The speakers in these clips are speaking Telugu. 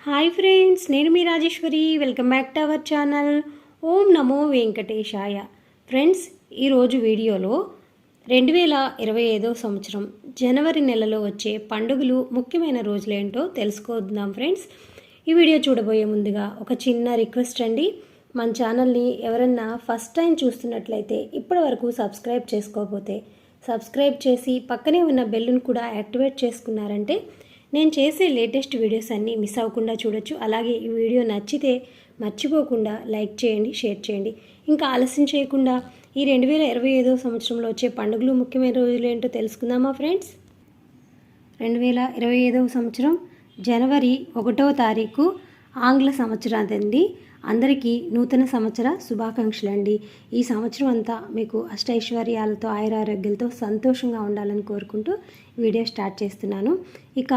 హాయ్ ఫ్రెండ్స్ నేను మీ Rajeshwari. Welcome back to our channel Om నమో వెంకటేశాయ. ఫ్రెండ్స్ ఈరోజు వీడియోలో రెండు వేల ఇరవై ఐదో సంవత్సరం జనవరి నెలలో వచ్చే పండుగలు ముఖ్యమైన రోజులేంటో తెలుసుకుందాం ఫ్రెండ్స్ ఈ వీడియో చూడబోయే ముందుగా ఒక చిన్న రిక్వెస్ట్ అండి. మన ఛానల్ని ఎవరన్నా ఫస్ట్ టైం చూస్తున్నట్లయితే ఇప్పటి వరకు సబ్స్క్రైబ్ చేసుకోకపోతే సబ్స్క్రైబ్ చేసి పక్కనే ఉన్న బెల్లును కూడా యాక్టివేట్ చేసుకున్నారంటే నేను చేసే లేటెస్ట్ వీడియోస్ అన్నీ మిస్ అవ్వకుండా చూడొచ్చు. అలాగే ఈ వీడియో నచ్చితే మర్చిపోకుండా లైక్ చేయండి షేర్ చేయండి. ఇంకా ఆలస్యం చేయకుండా ఈ రెండు వేల ఇరవై ఐదో సంవత్సరంలో వచ్చే పండుగలు ముఖ్యమైన రోజులు ఏంటో తెలుసుకుందామా ఫ్రెండ్స్? రెండు వేల ఇరవై ఐదవ సంవత్సరం జనవరి ఒకటవ తారీఖు ఆంగ్ల సంవత్సరాదండి. అందరికీ నూతన సంవత్సర శుభాకాంక్షలు అండి ఈ సంవత్సరం అంతా మీకు అష్టైశ్వర్యాలతో ఆయురారోగ్యాలతో సంతోషంగా ఉండాలని కోరుకుంటూ వీడియో స్టార్ట్ చేస్తున్నాను. ఇక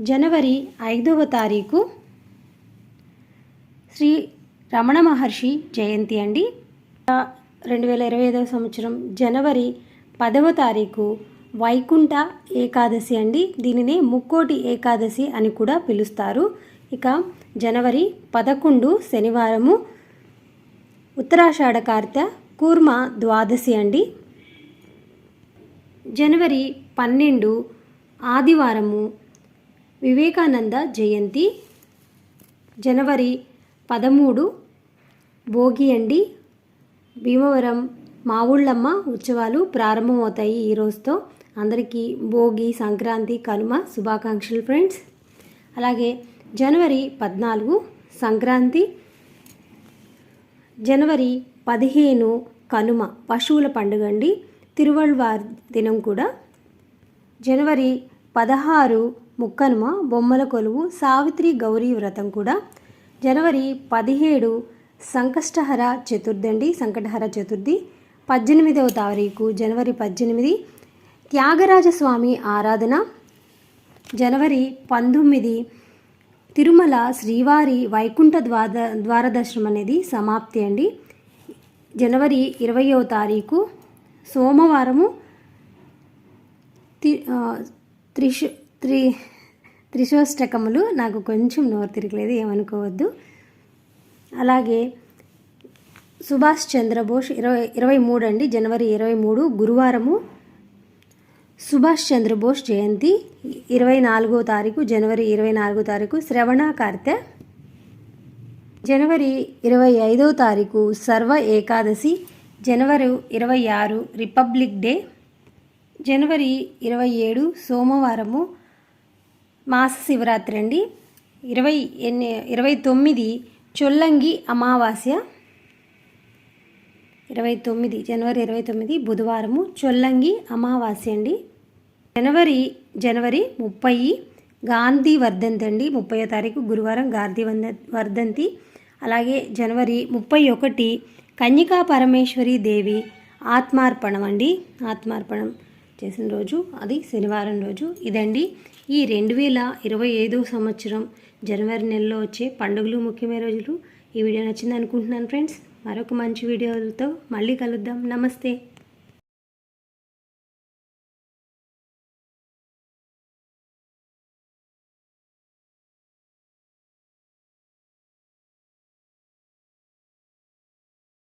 జనవరి ఐదవ తారీఖు శ్రీ రమణ మహర్షి జయంతి అండి. రెండు వేల ఇరవై ఐదవ సంవత్సరం జనవరి పదవ తారీఖు వైకుంఠ ఏకాదశి అండి. దీనిని ముక్కోటి ఏకాదశి అని కూడా పిలుస్తారు. ఇక జనవరి పదకొండు శనివారము ఉత్తరాషాఢ కార్తె కూర్మ ద్వాదశి అండి. జనవరి పన్నెండు ఆదివారము వివేకానంద జయంతి జనవరి పదమూడు భోగి అండి భీమవరం మావుళ్ళమ్మ ఉత్సవాలు ప్రారంభమవుతాయి ఈ రోజుతో. అందరికీ భోగి సంక్రాంతి కనుమ శుభాకాంక్షలు ఫ్రెండ్స్. అలాగే జనవరి పద్నాలుగు సంక్రాంతి జనవరి పదిహేను కనుమ పశువుల పండుగ అండి తిరువళ్వార్ దినం కూడా. జనవరి పదహారు ముక్కనుమ బొమ్మల కొలువు సావిత్రి గౌరీ వ్రతం కూడా జనవరి పదిహేడు సంకష్టహర చతుర్థి అండి సంకటహర చతుర్థి పద్దెనిమిదవ తారీఖు జనవరి పద్దెనిమిది త్యాగరాజస్వామి ఆరాధన జనవరి పంతొమ్మిది తిరుమల శ్రీవారి వైకుంఠ ద్వాద ద్వారదర్శనం అనేది సమాప్తి అండి. జనవరి ఇరవయో తారీఖు సోమవారము తి త్రిషు త్రి త్రిశోష్టకములు నాకు కొంచెం నోరు తిరగలేదు ఏమనుకోవద్దు. అలాగే సుభాష్ చంద్రబోస్ ఇరవై ఇరవై మూడు అండి జనవరి ఇరవై మూడు గురువారము సుభాష్ చంద్రబోస్ జయంతి ఇరవై నాలుగో తారీఖు జనవరి ఇరవై నాలుగో తారీఖు శ్రవణ కార్తె. జనవరి ఇరవై ఐదో తారీఖు సర్వ ఏకాదశి జనవరి ఇరవై ఆరు రిపబ్లిక్ డే. జనవరి ఇరవై ఏడు సోమవారము మాస శివరాత్రి అండి. ఇరవై ఎన్ని ఇరవై తొమ్మిది చొల్లంగి అమావాస్య. ఇరవై తొమ్మిది జనవరి ఇరవై తొమ్మిది బుధవారము చొల్లంగి అమావాస్య అండి. జనవరి జనవరి ముప్పై గాంధీ వర్ధంతి అండి. ముప్పయో తారీఖు గురువారం గాంధీ వంద వర్ధంతి. అలాగే జనవరి ముప్పై ఒకటి కన్యకా పరమేశ్వరి దేవి ఆత్మార్పణం అండి. ఆత్మార్పణం. చేసిన రోజు అది శనివారం రోజు. ఇదండి ఈ రెండు వేల ఇరవై ఐదో సంవత్సరం. జనవరి నెలలో వచ్చే పండుగలు ముఖ్యమైన రోజులు. ఈ వీడియో నచ్చింది అనుకుంటున్నాను ఫ్రెండ్స్. మరొక మంచి వీడియోలతో మళ్ళీ కలుద్దాం. నమస్తే.